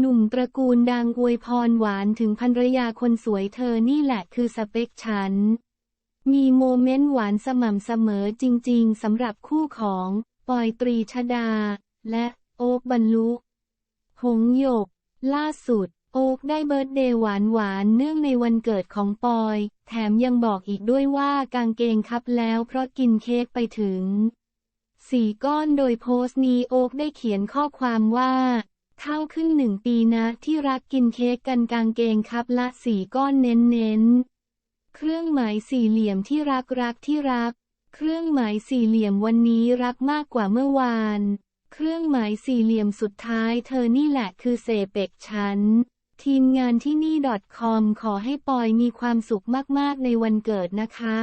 หนุ่มตระกูลดังอวยพรหวานถึงภรรยาคนสวยเธอนี่แหละคือสเปคฉัน มีโมเมนต์หวานสม่ำเสมอจริงๆสำหรับคู่ของ ปอยตรีชดา และโอ๊กบรรลุหงหยก ล่าสุด โอ๊กได้เบิร์ดเดย์หวานหวานๆเนื่องในวันเกิดของปอย แถมยังบอกอีกด้วยว่ากางเกงคับแล้วเพราะกินเค้กไปถึงสี่ก้อนโดยโพสต์นี้โอ๊กได้เขียนข้อความว่า เท่าขึ้นหนึ่งปีนะที่รักกินเค้กกันกางเกงครับละสี่ก้อนเน้นเน้นเครื่องหมายสี่เหลี่ยมที่รักรักที่รัก เครื่องหมายสี่เหลี่ยมวันนี้รักมากกว่าเมื่อวาน เครื่องหมายสี่เหลี่ยมสุดท้ายเธอนี่แหละคือเสเปกฉัน ทีมงานที่นี่ .com ขอให้ปอยมีความสุขมากๆในวันเกิดนะคะ